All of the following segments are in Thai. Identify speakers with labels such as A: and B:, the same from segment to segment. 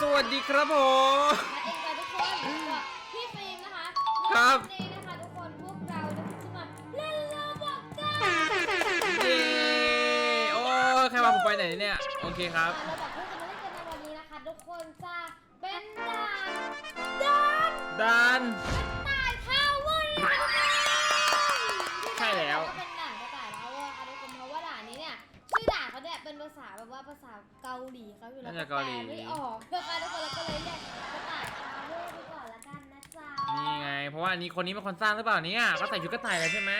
A: สวัสดีครับผม
B: มาเองกันทุกคนกับพี่ฟิล์มนะคะ
A: ครับ
B: วันนี้นะคะทุกคนพวกเราจะมาเล่นโลบอกกัน
A: เย้โอ้ใครมาผมไปไหนเนี่ย โอเคครับ
B: เราแบบเพื่อจะมาเล่นกันในวันนี้นะคะ ทุกคนจะเป็นด่านด่าน
A: ดัน
B: หลีเขาอยู่แล้ว
A: น่าจะเกาหลี
B: แปลไม่ออกนะคะทุกคนเราก็เลยเรียกกระต่ายทาวเวอร์ไปก่อนละกันนะจ๊ะ
A: นี่ไง เพราะว่าอันนี้คนนี้เป็นคนสร้างหรือเปล่าเนี่ยก็ใส่ชุดกระต่ายกันใช่ไหม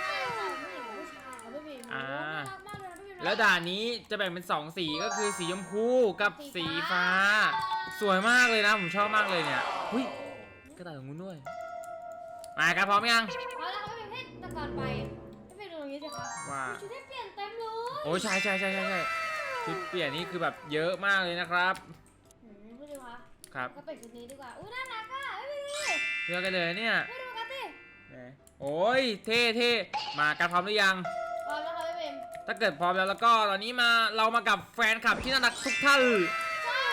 B: ใช่ค่ะผู้หญิงกับผู้ชายค่ะพี่บิม
A: อ่า
B: น่ารักมากเลยนะพี่บิมนะ
A: แล้วด่านนี้จะแบ่งเป็นสองสีก็คือสีชมพูกับสีฟ้า
B: สีฟ้า
A: สวยมากเลยนะ ผมชอบมากเลยเนี่ยหุยกระต่ายตรงนู้นด้วยมาครับพร้อมยัง
B: เอาละค่ะพี่บิมให้แต่ก่อนไปพี่บิมดูตรงนี้สิคะ
A: ว่า
B: ชุดได้เปลี่ยนเต็มเลย
A: โอ้ใช่ใช่ใช่ใช่ใช่ ชุดเปลี่ยนนี่คือแบบเยอะมากเลยนะครับ
B: หืมพี่บิมคะ
A: ครับ
B: ก็เป็นชุดนี้ดีกว่าอู้น่ารักอะพี่บิม
A: เลือกกันเลยเนี่ย
B: ให้ดูกันสิ
A: ไหนโอ้ยเท่เท่มากันพร้อมหรือยัง
B: พร้อมแล้วค่ะพี่บิม
A: ถ้าเกิดพร้อมแล้วแล้วก็ตอนนี้มาเรามากับแฟนคลับที่น่ารักทุกท่าน
B: ใช่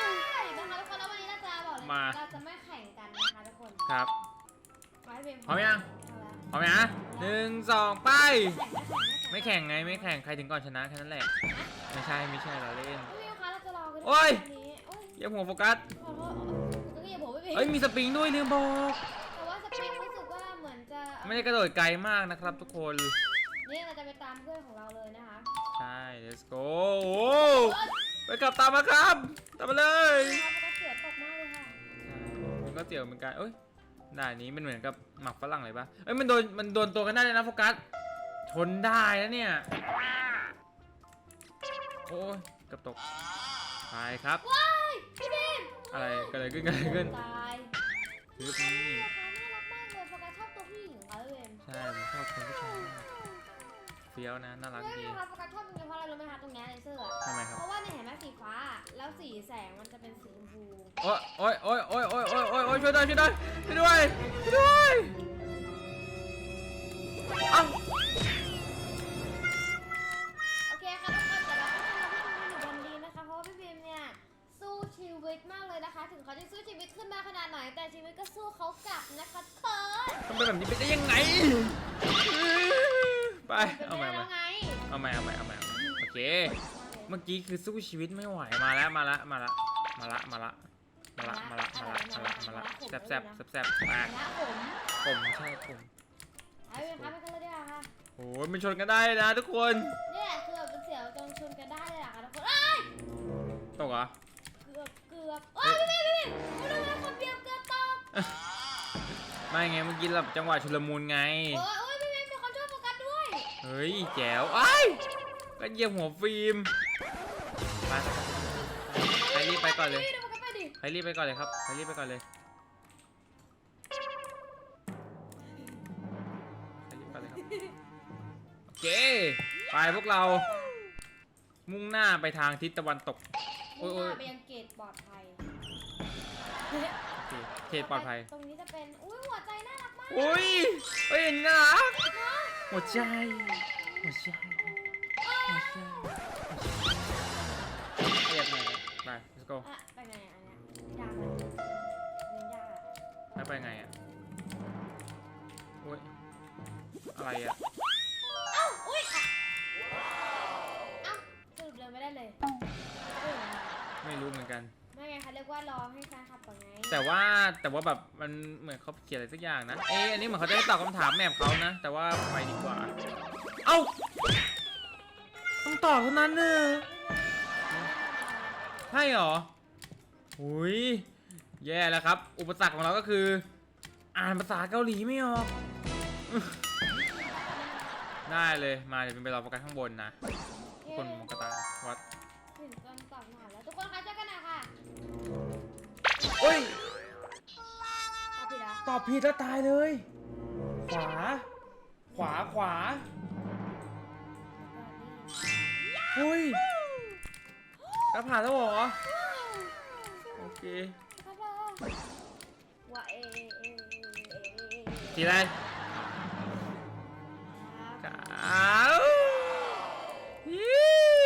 B: นะคะทุกคนแล้ววันนี้เราจะบอกเลย
A: มา
B: เราจะไม่แข่งกันนะคะทุกคน
A: ครับ
B: มาพี่บิม
A: พร้อมยัง
B: เอาละ
A: พร้อมนะหนึ่งสองไป
B: แข่งไม่แข่ง
A: ไม่แข่งไงไม่แข่งใครถึงก่อนชนะแค่นั้นแหละ ไม่ใช่ไม่ใช่เราเล่น
B: พี่บิมคะเราจะรอกัน
A: โอ้ย
B: วันนี้โอ้ย
A: อย่าหัวโฟกัส
B: ขอโทษคุณก็อย่าบอกพี่บิม
A: เอ้ยมีสปริงด้วยลืมบอก
B: แต่ว่าสปริงรู้สึกว่าเหมือนจะ
A: ไม่ได้กระโดดไกลมากนะครับทุกคน
B: นี่เราจะไปตามเพื่อนของเราเลยนะคะ
A: ใช่ let's go โอ้ไปกลับตามมาครับ ตามมาเลย
B: เราก็เสือตกมากเลยค่ะ
A: ใช่มันก็เตี๋ยวเหมือนกันเอ้ยด่านนี้มันเหมือนกับหมักฝรั่งเลยปะเอ้ยมันโดนมันโดนตัวกันได้เลยนะโฟกัส ชนได้นะเนี่ย โอ้ยเกับตกไปครับ
B: ว้ายพี่บีม
A: อะไรเกิดอะไรขึ้นเกิดอะไรขึ้น
B: ตาย
A: คือ
B: นี่
A: นี่
B: นะคะน่ารักมากเลยโฟกัสชอบตัวผู้หญิงค่ะพี่บีม
A: ใช่ผมชอบคนผู้ชายมากเฟี้ยวนะน่ารัก
B: ไม่
A: ดี
B: รู้ค่ะโฟกัสชอบตรงนี้เพราะอะไรรู้ไหมคะตรงเนี้ยในเสื้ออะ
A: ทำไมครับ
B: เพราะว่าเนี่ยเห็นไหมสีฟ้า แล้วสีแสงมันจะเป็นสีชมพู
A: โอ้ยโอ้ยโอ้ยโอ้ยโอ้ยโอ้ยโอ้ยโอ้ยช่วยด้วยช่วยด้วยช่วยด้วยช่วยด้วยเอ้า ทำไมแบบนี้เป็นได้ยังไง ไป
B: เป็น
A: เอา
B: ไป
A: ใหม่
B: ได้แล้วไง
A: เอาใหม่เอาใหม่เอาใหม่เอาใหม่โอเค เมื่อกี้คือสู้ชีวิตไม่ไหว มาแล้ว มาละ มาละ มาละ มาละ มาละ มาละ มาละ มาละ มาละแซบแซบแซบแซบมา
B: นะผม
A: ผมใช่ผม
B: ไปเลยค่ะไปกันเลยดีกว่าค่ะ
A: โอ้ยมันชนกันได้นะทุกคน
B: เนี่ยคือแบบเป็นเสียวจงชนกันได้เลยอะค่ะทุกคนเอ้ย
A: ตกเหรอ
B: เกือบเกือบโอ้ยพี่พี่พี่พี่ดูนะคนเดียวเกือบตก
A: ไม่ไงเมื่อกี้แบบจังหวะชุลมุนไง
B: โอ้ยโอ้ยพี่พี่มีคนช่วยโฟกัสด้วย
A: เฮ้ยแจ๋วไอ้ยก็เหยียบหัวฟิล์มไปใครรีบไปก่อนเลย
B: พี่ดูโฟกัสไปดิ
A: ใครรีบไปก่อนเลยครับใครรีบไปก่อนเลยใครรีบไปเลยครับโอเคไปพวกเรา มุ่งหน้าไปทางทิศตะวันตกโอ้
B: มุ่
A: ย
B: ง
A: โอ้
B: หน้ายไปยังเกตปลอดภัย
A: โอ เคเขตปลอดภัย
B: ตรงนี้จะเป็น อุ้ยหัวใจน่ารักมาก
A: อุ้ยเฮ้ยอันนี้น่ารัก
B: เนาะ
A: หัวใจหัวใจหัวใจเรียบเลยไป let's go
B: อะไปไงอะอันเนี้ยยากนะอันนี้ยากอะ
A: แล้วไปไงอะอุ้ยอะไรอะ
B: แต่
A: ว่าแต่ว่าแบบมันเหมือนเขาเขียนอะไรสักอย่างนะ เอ๊ะอันนี้เหมือนเขาจะให้ตอบคำถามแมพเขานะ แต่ว่าไปดีกว่า เอ้า ต้องตอบเท่านั้นเนอะใช่เหรอหุยแย่แล้วครับ อุปสรรคของเราก็คือ อ่านภาษาเกาหลีไม่ออก ได้เลย มาเดี๋ยวเป็นไปรอโฟกัสข้างบนนะทุกคนมองกระตายวัด
B: ถึงต้นตอบหน่อยแล้ว ทุกคนคะเจอกันหน่อยค่ะ
A: โอ้ย
B: ตอบผิด
A: แล้วตายเลย ขวา ขวาขวาเฮ้ยกระผ่านแล้วเหรอ โอเค
B: ครับผมว่าเอเอเอเอ
A: ทีไร
B: ครับ
A: ขาวยิว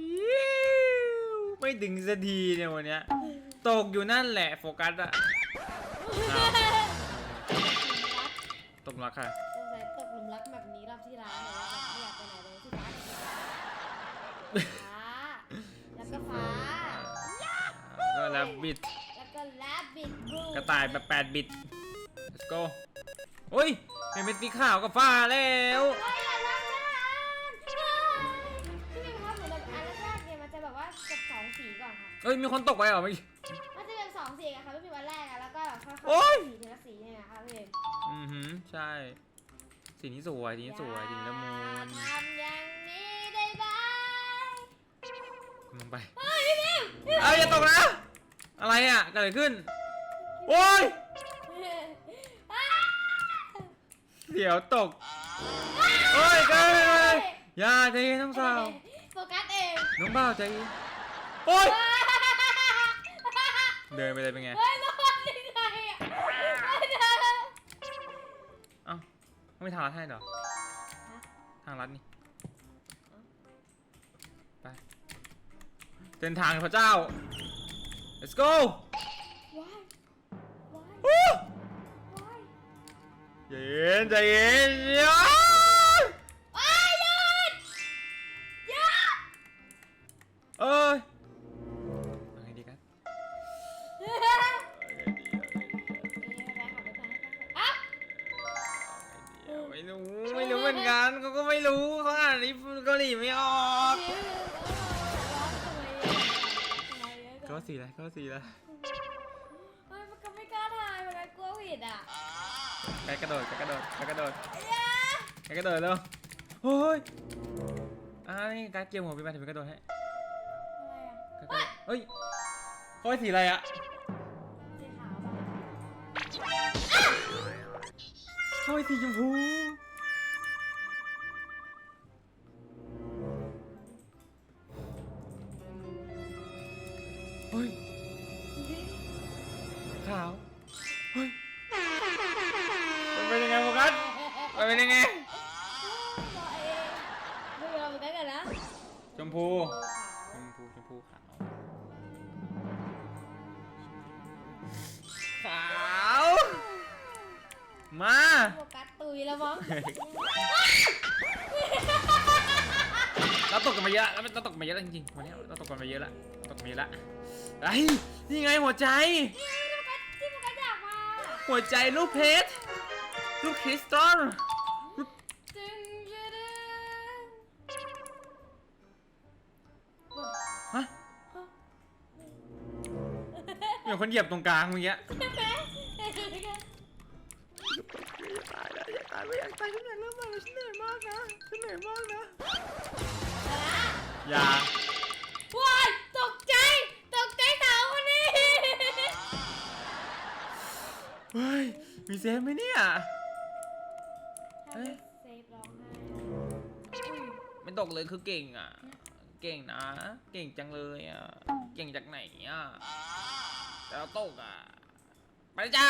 A: ยิวไม่ไม่ถึงสักทีเนี่ยวันเนี้ย ตกอยู่นั่นแหละโฟกัสอะอ้าวตกหลักค่ะ
B: สงสัยตกหลุมรักแบบนี้รอบที่ร้านเลยว่าแบบไม่อยากไปไหนเลยที่ร้านฟ้าแล้วก็ฟ้า
A: ก็แล้วบิด
B: แล้วก็แลบบิดบู
A: กระต่ายแบบ8บิต let's go โอ้ยเป็นเป็นสีขาวกับฟ้าแล้ว
B: เฮ้ยอย่าลงนะพี่บิมครับเหมือนแบบอันแรกๆเนี่ยมันจะแบบว่ากดสองสีก่อนค่ะ
A: เอ้ยมีคนตกไปเหรอเมื่อกี้
B: อะแล้วก็แบบค่อย
A: โอ๊ย
B: ๆสีทีละสีเนี่ยนะคะพี่บิม
A: อือหือใช่ สีนี้สวยสีนี้สวยสีนี้ละมุน
B: อย่าทำอย่างนี้ได้ไหม
A: ลงไป
B: เฮ้ยพี่บิม
A: เอาอย่าตกนะ อะไรอะเกิดอะไรขึ้น โอ้ย
B: อ้า
A: เดี๋ยวตก โอ้ยเกินอย่าใจเย็นน้องสาว
B: โฟกัสเอง
A: น้องบ่าวใจเย็นโอ้ย เดินไปเลยเป็นไง
B: เฮ้ยรอดได้ไงอะไม่ได้
A: เอ้า ไม่ทางลัดให้เหรอทางลัดนี่ไปเดินทางพระเจ้า let's go
B: ว้ายว้าย
A: วู้
B: ว้าย
A: ใจเย็นใจเย็นอย่า
B: ว้ายหยุดหยุด
A: เอ้ยาหลีไม่ออกก็สีอะไรก็สีอะไร
B: ก็ไม่กล้าทายมันกลัวผิดอะ
A: ไปกระโดดไปกระโดดไปกระโดดไปกระโดดเร็วเฮ้ยอ่านี่การดเกมหัวพี่แมทถึงกระโดดให้
B: อะไรอะ
A: กระโดดเฮ้ยเขาให้สีอะไรอะ
B: สีขาวป่ะ
A: เขาให้สีชมพู ขาวขาว มา
B: โฟกัสตุยแล้วมั้ง
A: เราตกกันมาเยอะแล้วเราตกกันมาเยอะแล้วจริงๆวันนี้เราตกกันมาเยอะแล้วตกกันมาเยอะแล้วไอ้ยนี่ไงหัวใจ
B: ที่โฟกัสอยากมา
A: หัวใจรูปเพชรรูปคริสตัล เหมือนคนเหยียบตรงกลางเมื่อกี้
B: ใช่ไหม
A: ตายแล้วอยากตายไม่อยากตายฉันเหนื่อยเริ่มมาฉันเหนื่อยมากนะฉันเหนื่อยมากนะอย่า
B: ว้ายตกใจ ตกใจสาวคนนี้
A: เฮ้ยมีเซฟไหมเนี่ยเอ้ย
B: เซฟร้องไห้
A: ไม่ตกเลยคือเก่งอะ เก่งนะ เก่งจังเลยอะ เก่งจากไหนอะ แต่เราตกอะไปเลยจ้า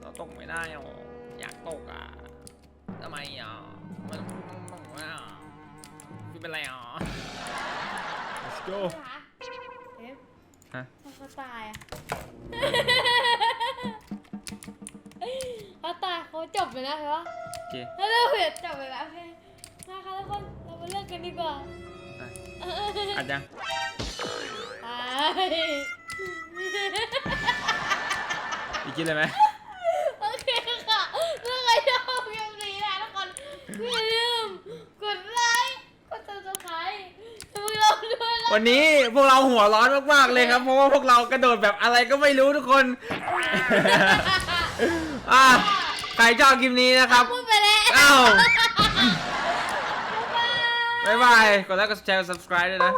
A: เราตกไม่ได้หรออยากตกอะทำไมอะมันมันมันว่าคือเป็นไรอะ let's go
B: คะเอฟ
A: ฮะ
B: ถ้าเขาตายอะเขาตายเขาจบเลยนะเหรอ
A: โอเค
B: ถ้าเราเห็นจบไปแล้วโอเคมาค่ะทุกคนเรามาเลิกกันดีกว่า
A: ไปอัดยัง
B: ไป
A: อีกกินเลยไหม
B: โอเคค่ะถ้าใครชอบคลิปนี้นะทุกคนอย่าลืมกดไลค์กด subscribe ให้พวกเราด้วยนะ
A: วันนี้พวกเราหัวร้อนมากๆเลยครับ เพราะว่าพวกเรากระโดดแบบอะไรก็ไม่รู้ทุกคน อะใครชอบคลิปนี้นะครับ
B: พูดไปแล้ว
A: อ้าว
B: บ๊ายบาย
A: บ๊ายบายกดไลค์ กดแชร์ กด subscribe ด้วยนะ